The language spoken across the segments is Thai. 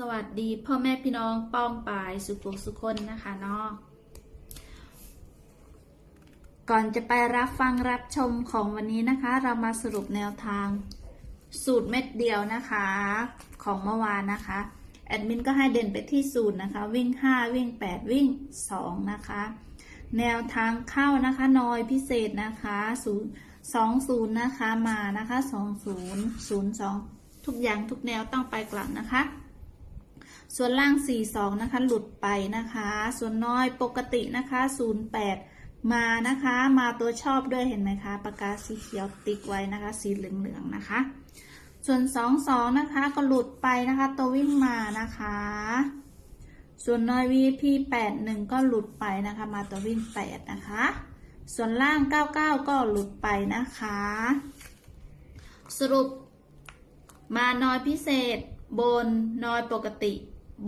สวัสดีพ่อแม่พี่น้องป้องปายสุขุสุคนนะคะเนาะก่อนจะไปรับฟังรับชมของวันนี้นะคะ เรามาสรุปแนวทาง สูตรเม็ดเดียวนะคะ ของเมื่อวานนะคะ แอดมินก็ให้เด่นไปที่สูตรนะคะ วิ่ง 5 วิ่ง 8 วิ่ง 2 นะคะ แนวทางเข้านะคะนอยพิเศษนะคะ0 2 0 นะคะมานะคะ 20 02 ทุกอย่างทุกแนวต้องไปกลับนะคะ ส่วนล่าง 42 นะคะ หลุดไปนะคะ ส่วนน้อยปกตินะคะ 08 มานะคะ มาตัวชอบด้วยเห็นไหมคะ ปากกาสีเขียวติ๊กไว้นะคะ สีเหลืองๆนะคะ ส่วน 22 นะคะ ก็หลุดไปนะคะ ตัววิ่งมานะคะ ส่วนน้อย VIP 81 ก็หลุดไปนะคะ มาตัววิ่ง 8 นะคะ ส่วนล่าง 99 ก็หลุดไปนะคะ สรุปมาน้อยพิเศษบนน้อยปกติ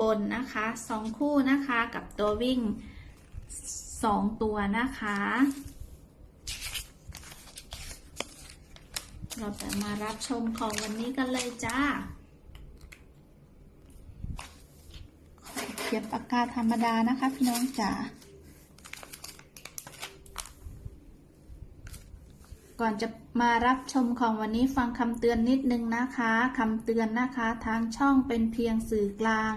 บนนะคะสองคู่นะคะกับตัววิ่งสองตัวนะคะ เราจะมารับชมของวันนี้กันเลยจ้าเขียนปากกาธรรมดานะคะพี่น้องจ๋า ก่อนจะมารับชมของวันนี้ฟังคำเตือนนิดนึงนะคะคำเตือนนะคะทางช่องเป็นเพียงสื่อกลาง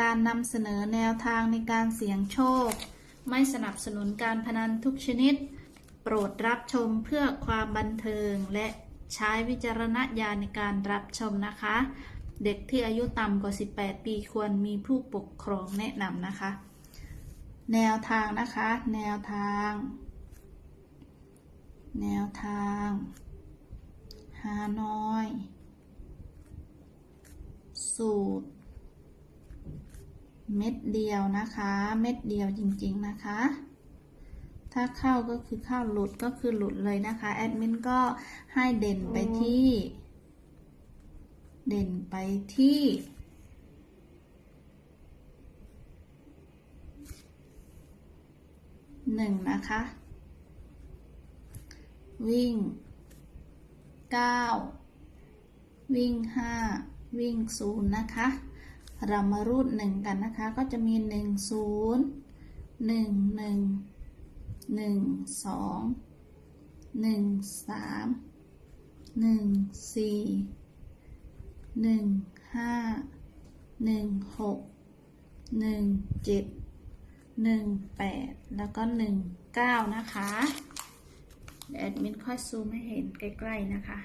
การนำเสนอแนวทางในการเสี่ยงโชค ไม่สนับสนุนการพนันทุกชนิด โปรดรับชมเพื่อความบันเทิง และใช้วิจารณญาณในการรับชมนะคะ เด็กที่อายุต่ำกว่า 18 ปีควรมีผู้ปกครองแนะนำนะคะ แนวทางนะคะ แนวทาง แนวทางฮานอย สูตร เม็ดเดียวนะคะ เม็ดเดียวจริงๆนะคะ ถ้าเข้าก็คือเข้าหลุดก็คือหลุดเลยนะคะ แอดมินก็ให้เด่นไปที่ เด่นไปที่หนึ่งนะคะ วิ่ง 9 วิ่ง 5 วิ่ง 0 นะคะ เรามารูด 1 กันนะคะ ก็จะมี 1 0 1 1 1 2 1 3 1 4 1 5 1 6 1 7 1 8 แล้วก็ 1 9 นะคะ แอดมินค่อยซูมให้เห็นใกล้ๆนะคะ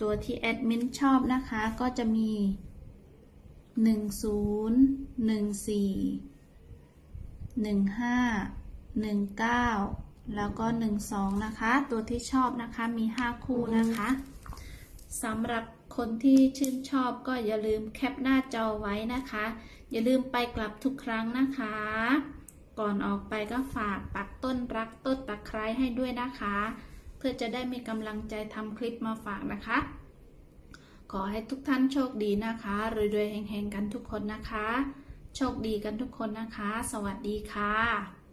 ตัวที่แอดมินชอบนะคะก็จะมี 10 14 15 19 แล้วก็ 12 นะคะ ตัวที่ชอบนะคะมี 5 คู่นะคะสำหรับคนที่ชื่นชอบก็อย่าลืมแคปหน้าจอไว้นะคะ อย่าลืมไปกลับทุกครั้งนะคะ ก่อนออกไปก็ฝากปักต้นรักต้นตะไคร้ให้ด้วยนะคะ เพื่อจะได้มีกำลังใจทำคลิปมาฝากนะคะ ขอให้ทุกท่านโชคดีนะคะรวยๆแห่งๆกันทุกคนนะคะ โชคดีกันทุกคนนะคะ สวัสดีค่ะ